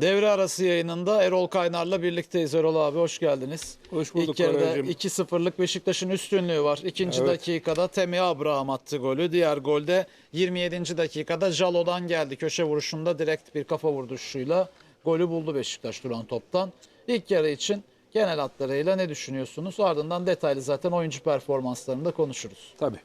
Devre arası yayınında Erol Kaynar'la birlikteyiz. Erol abi hoş geldiniz. Hoş bulduk İlk yarıda Koraycığım. 2-0'lık Beşiktaş'ın üstünlüğü var. İkinci Evet. dakikada Temi Abraham attı golü. Diğer golde 27. dakikada Jalo'dan geldi. Köşe vuruşunda direkt bir kafa vurduşuyla golü buldu Beşiktaş duran toptan. İlk yarı için genel hatlarıyla ne düşünüyorsunuz? Ardından detaylı zaten oyuncu performanslarını da konuşuruz. Tabii.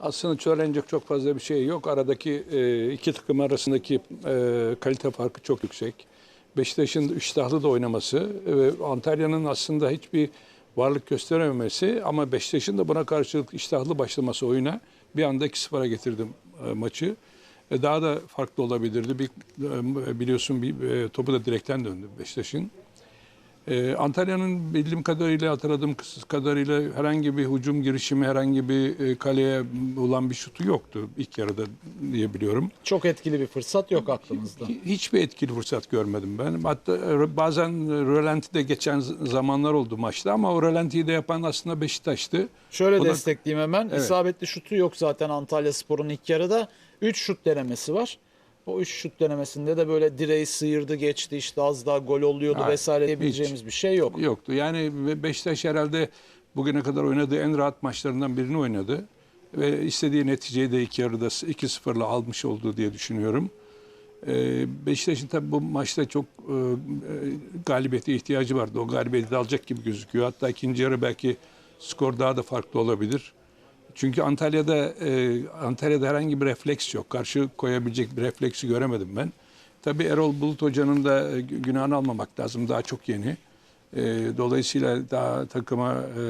Aslında söylenecek çok fazla bir şey yok. Aradaki e, iki takım arasındaki e, kalite farkı çok yüksek. Beşiktaş'ın iştahlı da oynaması ve Antalya'nın aslında hiçbir varlık gösterememesi ama Beşiktaş'ın da buna karşılık iştahlı başlaması oyuna bir anda 2-0'a getirdim e, maçı. E, daha da farklı olabilirdi. E, biliyorsun bir topu da direkten döndü Beşiktaş'ın. Ee, Antalya'nın bildiğim kadarıyla hatırladığım kadarıyla herhangi bir hücum girişimi, herhangi bir e, kaleye olan bir şutu yoktu ilk yarıda diye biliyorum. Çok etkili bir fırsat yok aklımızda. Hi- Hiçbir etkili fırsat görmedim ben. Hatta e, bazen rölanti de geçen zamanlar oldu maçta ama o rölantiyi de yapan aslında Beşiktaş'tı. Şöyle Ona- destekleyeyim hemen. Evet. İsabetli şutu yok zaten Antalya Spor'un ilk yarıda. 3 şut denemesi var. O 3 şut denemesinde de böyle direği sıyırdı geçti işte az daha gol oluyordu Hayır, vesaire diyebileceğimiz bir şey yok. Yoktu. Yani Beşiktaş herhalde bugüne kadar oynadığı en rahat maçlarından birini oynadı. Ve istediği neticeyi de ilk yarıda 2-0'la almış oldu diye düşünüyorum. Ee, Beşiktaş'ın tabii bu maçta çok e, e, galibiyete ihtiyacı vardı. O galibiyeti de alacak gibi gözüküyor. Hatta ikinci yarı belki skor daha da farklı olabilir. Çünkü Antalya'da e, Antalya'da herhangi bir refleks yok. Karşı koyabilecek bir refleksi göremedim ben. Tabii Erol Bulut Hoca'nın da e, günahını almamak lazım. Daha çok yeni. E, dolayısıyla daha takıma e,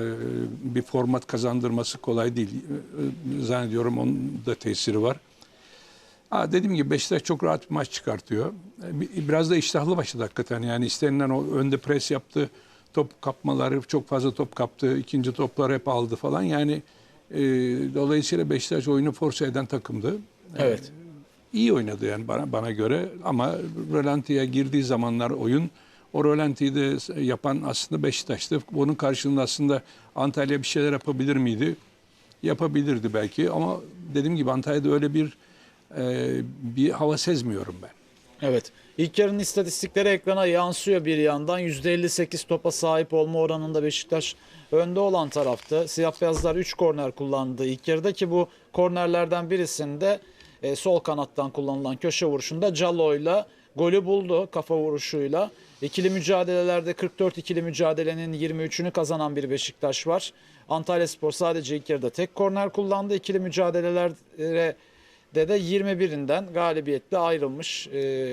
bir format kazandırması kolay değil. E, e, zannediyorum onun da tesiri var. Ha, dediğim gibi Beşiktaş çok rahat bir maç çıkartıyor. E, bi- Biraz da iştahlı başladı hakikaten. Yani istenilen o önde pres yaptı. Top kapmaları çok fazla top kaptı. İkinci toplar hep aldı falan. Yani e, dolayısıyla Beşiktaş oyunu force eden takımdı. Evet. İyi oynadı yani bana, bana göre ama rölantiye girdiği zamanlar oyun o rölantiyi de yapan aslında Beşiktaş'tı. Bunun karşılığında aslında Antalya bir şeyler yapabilir miydi? Yapabilirdi belki ama dediğim gibi Antalya'da öyle bir e, bir hava sezmiyorum ben. Evet. İlk yarının istatistikleri ekrana yansıyor bir yandan. %58 topa sahip olma oranında Beşiktaş önde olan tarafta. Siyah beyazlar 3 korner kullandı ilk yarıda ki bu kornerlerden birisinde e, sol kanattan kullanılan köşe vuruşunda Callo'yla golü buldu kafa vuruşuyla. İkili mücadelelerde 44 ikili mücadelenin 23'ünü kazanan bir Beşiktaş var. Antalya Spor sadece ilk yarıda tek korner kullandı. İkili mücadelelerde de de 21'inden galibiyetle ayrılmış.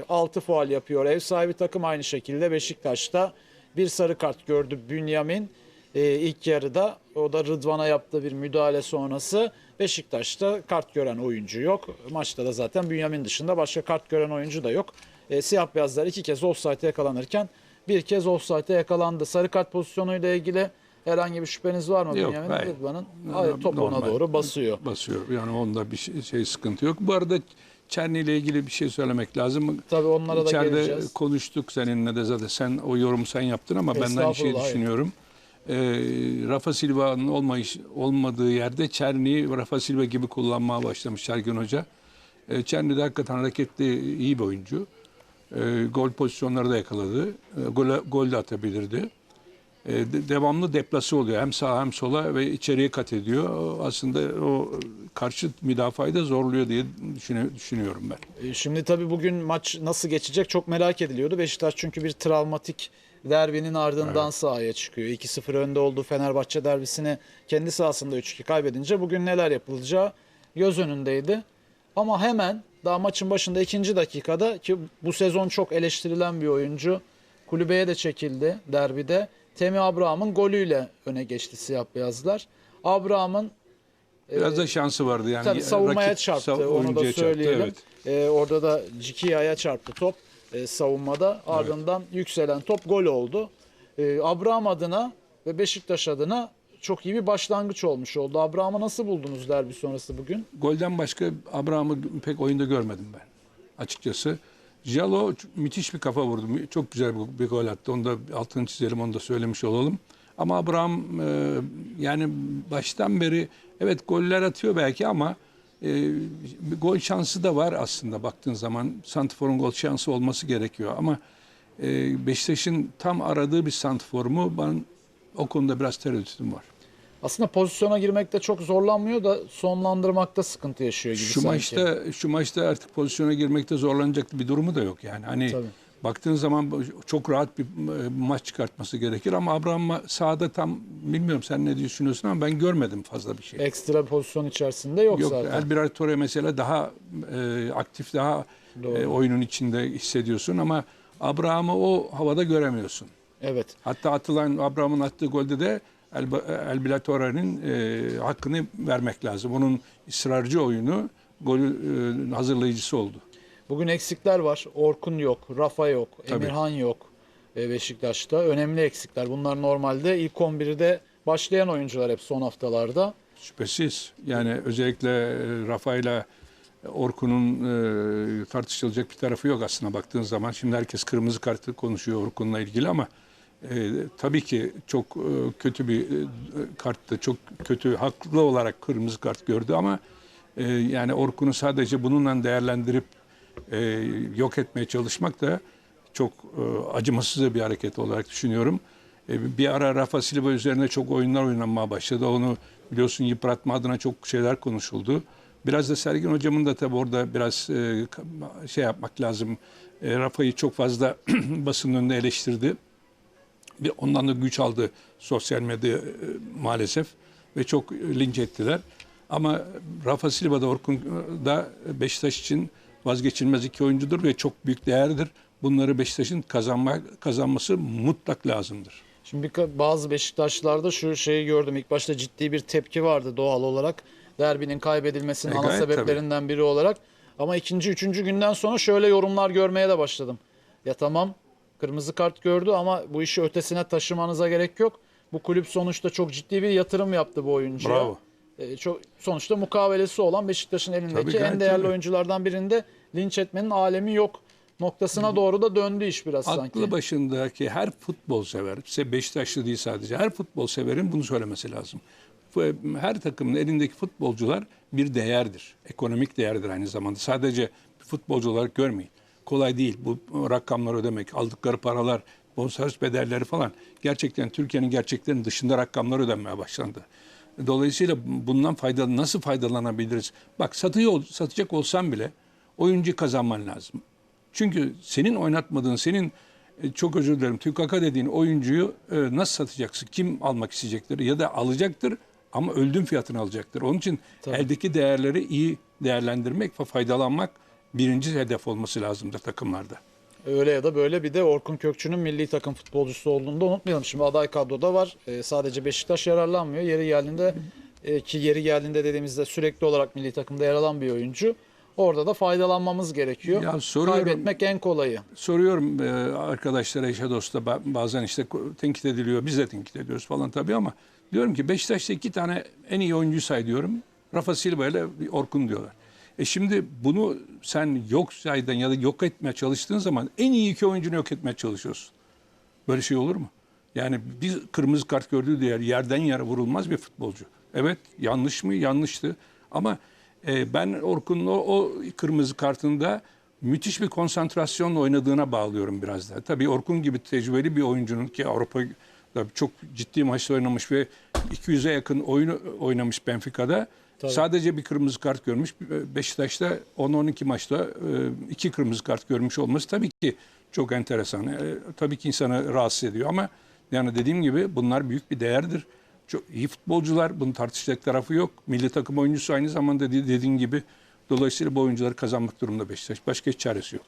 6 faal yapıyor. Ev sahibi takım aynı şekilde Beşiktaş'ta bir sarı kart gördü Bünyamin. E, ilk yarıda o da Rıdvan'a yaptığı bir müdahale sonrası Beşiktaş'ta kart gören oyuncu yok. Maçta da zaten Bünyamin dışında başka kart gören oyuncu da yok. E, siyah beyazlar iki kez offside'e yakalanırken bir kez offside'e yakalandı. Sarı kart pozisyonuyla ilgili herhangi bir şüpheniz var mı Yok, Bünyamin hayır. Rıdvan'ın? Normal. Top ona doğru basıyor. Basıyor. Yani onda bir şey, şey sıkıntı yok. Bu arada Çerni ile ilgili bir şey söylemek lazım. Tabii onlara da İçeride geleceğiz. konuştuk seninle de zaten sen o yorumu sen yaptın ama ben de aynı şeyi Estağfurullah, hayır. Ee, Rafa Silva'nın olmayış, olmadığı yerde Çerni'yi Rafa Silva gibi kullanmaya başlamış Sergen Hoca. Ee, Çerni de hakikaten hareketli iyi bir oyuncu. Ee, gol pozisyonları da yakaladı. Ee, gol, gol de atabilirdi. Ee, de- devamlı deplase oluyor. Hem sağa hem sola ve içeriye kat ediyor. Aslında o karşı müdafayı da zorluyor diye düşünü- düşünüyorum ben. E, Şimdi tabii bugün maç nasıl geçecek çok merak ediliyordu. Beşiktaş çünkü bir travmatik derbinin ardından sahaya çıkıyor. 2-0 önde olduğu Fenerbahçe derbisini kendi sahasında 3-2 kaybedince bugün neler yapılacağı göz önündeydi. Ama hemen daha maçın başında ikinci dakikada ki bu sezon çok eleştirilen bir oyuncu kulübeye de çekildi derbide. Temi Abraham'ın golüyle öne geçti siyah beyazlar. Abraham'ın Biraz da şansı vardı yani. Tabii savunmaya Rakip çarptı sav- onu da oyuncuya çarptı, söyleyelim. evet. Ee, orada da Cikia'ya çarptı top e, savunmada. Ardından yükselen top gol oldu. Ee, Abraham adına ve Beşiktaş adına çok iyi bir başlangıç olmuş oldu. Abraham'ı nasıl buldunuz derbi sonrası bugün? Golden başka Abraham'ı pek oyunda görmedim ben açıkçası. Jalo müthiş bir kafa vurdu. Çok güzel bir, bir gol attı. Onu da altını çizelim, onu da söylemiş olalım. Ama Abraham e, yani baştan beri evet goller atıyor belki ama e, gol şansı da var aslında baktığın zaman. Santifor'un gol şansı olması gerekiyor ama e, Beşiktaş'ın tam aradığı bir santrfor mu? Ben o konuda biraz tereddütüm var. Aslında pozisyona girmekte çok zorlanmıyor da sonlandırmakta sıkıntı yaşıyor gibi Şu sanki. maçta şu maçta artık pozisyona girmekte zorlanacak bir durumu da yok yani. Hani Tabii. Baktığın zaman çok rahat bir e, maç çıkartması gerekir ama Abraham sahada tam bilmiyorum sen ne düşünüyorsun ama ben görmedim fazla bir şey. Ekstra bir pozisyon içerisinde yok, Yok zaten. Elbirar Torre mesela daha e, aktif daha Doğru. e, oyunun içinde hissediyorsun ama Abraham'ı o havada göremiyorsun. Evet. Hatta atılan Abraham'ın attığı golde de El, Elbirar Torre'nin e, hakkını vermek lazım. Onun ısrarcı oyunu golü e, hazırlayıcısı oldu. Bugün eksikler var. Orkun yok, Rafa yok, Tabii. Emirhan yok e, Beşiktaş'ta. Önemli eksikler. Bunlar normalde ilk 11'de başlayan oyuncular hep son haftalarda. Şüphesiz. Yani özellikle e, Rafa'yla Orkun'un e, tartışılacak bir tarafı yok aslında baktığın zaman. Şimdi herkes kırmızı kartı konuşuyor Orkun'la ilgili ama e, tabii ki çok e, kötü bir e, karttı. Çok kötü, haklı olarak kırmızı kart gördü ama e, yani Orkun'u sadece bununla değerlendirip e, yok etmeye çalışmak da çok e, acımasız bir hareket olarak düşünüyorum. E, bir ara Rafa Silva üzerine çok oyunlar oynanmaya başladı. Onu biliyorsun yıpratma adına çok şeyler konuşuldu. Biraz da Sergin hocamın da tabii orada biraz e, şey yapmak lazım. E, Rafa'yı çok fazla basının önünde eleştirdi. Bir ondan da güç aldı sosyal medya e, maalesef ve çok linç ettiler. Ama Rafa Silva da Orkun da Beşiktaş için vazgeçilmez iki oyuncudur ve çok büyük değerdir. Bunları Beşiktaş'ın kazanma, kazanması mutlak lazımdır. Şimdi bazı Beşiktaşlarda şu şeyi gördüm. İlk başta ciddi bir tepki vardı doğal olarak. Derbinin kaybedilmesinin E, ana sebeplerinden biri olarak. Ama ikinci, üçüncü günden sonra şöyle yorumlar görmeye de başladım. Ya tamam kırmızı kart gördü ama bu işi ötesine taşımanıza gerek yok. Bu kulüp sonuçta çok ciddi bir yatırım yaptı bu oyuncuya. Bravo. E, çok sonuçta mukavelesi olan Beşiktaş'ın elindeki en değerli oyunculardan birinde linç etmenin alemi yok noktasına doğru da döndü iş biraz Aklı sanki. başındaki her futbol sever, ise Beşiktaşlı değil sadece, her futbol severin bunu söylemesi lazım. Her takımın elindeki futbolcular bir değerdir. Ekonomik değerdir aynı zamanda. Sadece futbolcu olarak görmeyin. Kolay değil bu rakamları ödemek, aldıkları paralar, bonservis bedelleri falan. Gerçekten Türkiye'nin gerçeklerinin dışında rakamlar ödenmeye başlandı. Dolayısıyla bundan fayda nasıl faydalanabiliriz? Bak satıyor satacak olsan bile oyuncu kazanman lazım. Çünkü senin oynatmadığın, senin e, çok özür dilerim TÜKAK'a dediğin oyuncuyu e, nasıl satacaksın? Kim almak isteyecektir? Ya da alacaktır ama öldüğün fiyatını alacaktır. Onun için Tabii. eldeki değerleri iyi değerlendirmek ve faydalanmak birinci hedef olması lazımdır takımlarda. Öyle ya da böyle bir de Orkun Kökçü'nün milli takım futbolcusu olduğunu da unutmayalım. Şimdi aday kadroda var. Ee, sadece Beşiktaş yararlanmıyor. Yeri geldiğinde e, ki yeri geldiğinde dediğimizde sürekli olarak milli takımda yer alan bir oyuncu. Orada da faydalanmamız gerekiyor. Ya soruyorum- Kaybetmek en kolayı. Soruyorum e, arkadaşlara, eşe dosta ba- bazen işte tenkit ediliyor, biz de tenkit ediyoruz falan tabii ama diyorum ki Beşiktaş'ta iki tane en iyi oyuncu say diyorum. Rafa Silva ile Orkun diyorlar. E şimdi bunu sen yok saydan ya da yok etmeye çalıştığın zaman en iyi iki oyuncunu yok etmeye çalışıyorsun. Böyle şey olur mu? Yani bir kırmızı kart gördüğü diğer yerden yere vurulmaz bir futbolcu. Evet yanlış mı? Yanlıştı. Ama e, ben Orkun'un o, o kırmızı kartında müthiş bir konsantrasyonla oynadığına bağlıyorum biraz da. Tabii Orkun gibi tecrübeli bir oyuncunun ki Avrupa'da çok ciddi maçta oynamış ve 200'e yakın oyunu oynamış Benfica'da. Tabii. Sadece bir kırmızı kart görmüş. Beşiktaş'ta 10-12 maçta e, iki kırmızı kart görmüş olması tabii ki çok enteresan. E, tabii ki insanı rahatsız ediyor ama yani dediğim gibi bunlar büyük bir değerdir. Çok iyi futbolcular. Bunun tartışacak tarafı yok. Milli takım oyuncusu aynı zamanda dedi- dediğin gibi. Dolayısıyla bu oyuncuları kazanmak durumunda Beşiktaş. Başka hiç çaresi yok.